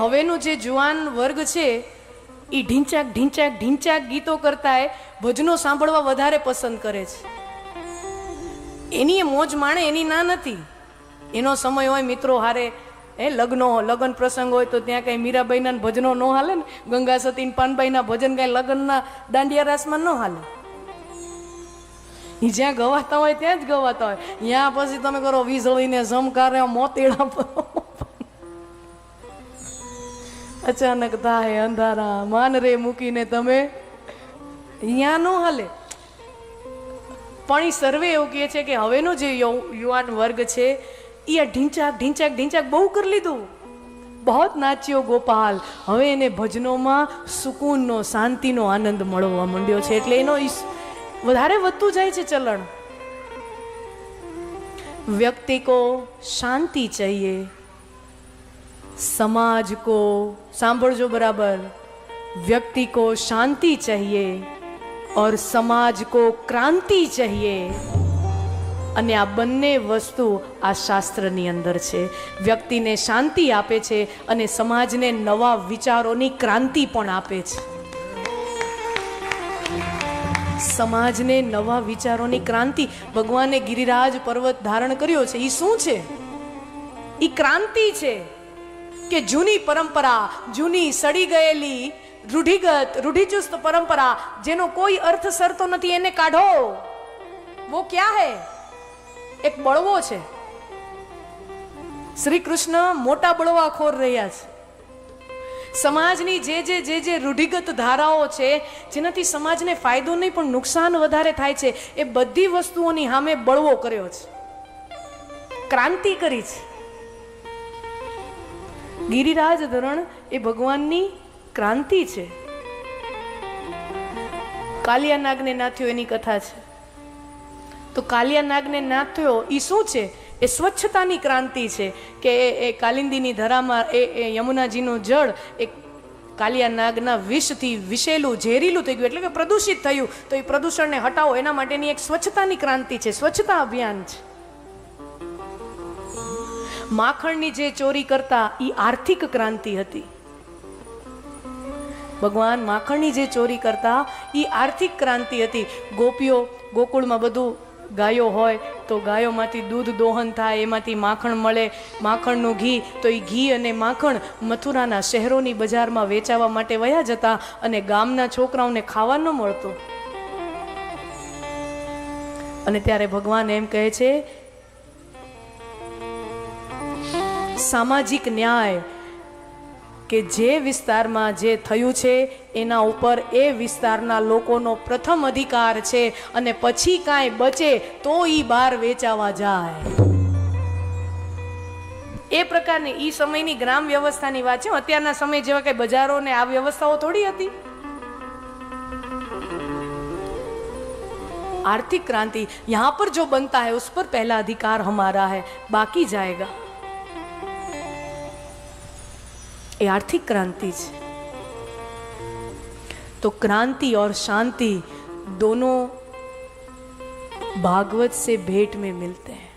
હવેનું જે જુવાન વર્ગ છે એ ઢીંચાક ઢીંચાક ઢીંચાક ગીતો કરતાંય ભજનો સાંભળવા વધારે પસંદ કરે છે. એની મોજ માણે એની ના નથી. એનો સમય હોય મિત્રો હારે એ લગ્નો લગ્ન પ્રસંગ હોય તો ત્યાં કઈ મીરાબાઈના ભજનો ન હાલે ને, ગંગા સતી પાનબાઈના ભજન કઈ લગ્નના દાંડિયા રાસમાં ન હાલે. એ જ્યાં ગવાતા હોય ત્યાં જ ગવાતા હોય. ત્યાં પછી તમે કરો, વીજળીને ઝમકારે મોતીડા પર. અચાનક થાય અંધારા માન રે મૂકીને તમે અહીંયા નો હાલે. પણ એ સર્વે એવું કહે છે કે હવેનો જે યુવાન વર્ગ છે એ આ ઢીંચાક ઢીંચાક ઢીંચાક બહુ કરી લીધું. બહુ નાચ્યો ગોપાલ. હવે એને ભજનોમાં સુકૂનનો, શાંતિનો આનંદ મળવા માંડ્યો છે એટલે એનો વધારે વધતું જાય છે ચલણ. વ્યક્તિ કો શાંતિ ચાહીએ समाज को સાંભળજો બરાબર વ્યક્તિ को शांति चाहिए और समाज को क्रांति चाहिए અને આ બંને વસ્તુ આ શાસ્ત્રની અંદર છે વ્યક્તિને શાંતિ આપે છે અને સમાજને નવા વિચારોની ક્રાંતિ પણ આપે છે સમાજને નવા વિચારોની ક્રાંતિ ભગવાને ગિરિરાજ પર્વત ધારણ કર્યો છે એ શું છે એ ક્રાંતિ છે કે જૂની પરંપરા, જૂની સડી ગયેલી રૂઢિગત, રૂઢિચુસ્ત પરંપરા, જેનો કોઈ અર્થ સરતો નથી, એને કાઢો. વો ક્યાં હે? એક બળવો છે. શ્રી કૃષ્ણ મોટા બળવાખોર રહ્યા છે. સમાજની જે જે જે જે રૂઢિગત ધારાઓ છે, જેનાથી સમાજને ફાયદો નહીં, પણ નુકસાન વધારે થાય છે, એ બધી વસ્તુઓની સામે બળવો કર્યો છે. ક્રાંતિ કરી છે. ગિરિરાજ ધરણ એ ભગવાનની ક્રાંતિ છે. કાલિયા નાગને નાથ્યો એની કથા છે. તો કાલિયા નાગને નાથ્યો એ શું છે? એ સ્વચ્છતાની ક્રાંતિ છે કે એ કાલિંદીની ધરામાં એ એ યમુનાજીનું જળ એ કાલિયા નાગના વિષથી વિષેલું, ઝેરીલું થઈ ગયું, એટલે કે પ્રદૂષિત થયું. તો એ પ્રદૂષણને હટાવો, એના માટેની એક સ્વચ્છતાની ક્રાંતિ છે. સ્વચ્છતા અભિયાન છે. માખણની જે ચોરી કરતા એ આર્થિક ક્રાંતિ હતી. ભગવાન માખણની જે ચોરી કરતા એ આર્થિક ક્રાંતિ હતી. ગોપીઓ ગોકુળમાં બધું ગાયો હોય તો ગાયોમાંથી દૂધ દોહન થાય, એમાંથી માખણ મળે. માખણનું ઘી, તો એ ઘી અને માખણ મથુરાના શહેરોની બજારમાં વેચાવા માટે વયા જતા અને ગામના છોકરાઓને ખાવા ન મળતું. અને ત્યારે ભગવાન એમ કહે છે સામાજિક ન્યાય કે જે વિસ્તારમાં જે થયું છે એના ઉપર એ વિસ્તારના લોકોનો પ્રથમ અધિકાર છે અને પછી કાંઈ બચે તો ઈ બહાર વેચાવા જાય એ પ્રકારની ઈ સમયની ગ્રામ વ્યવસ્થાની વાત છે અત્યારના સમય જેવા કઈ બજારો ને આ વ્યવસ્થાઓ થોડી હતી आर्थिक क्रांति यहाँ पर जो बनता है उस पर पहला अधिकार हमारा है बाकी जाएगा ये आर्थिक क्रांति है तो क्रांति और शांति दोनों भागवत से भेंट में मिलते हैं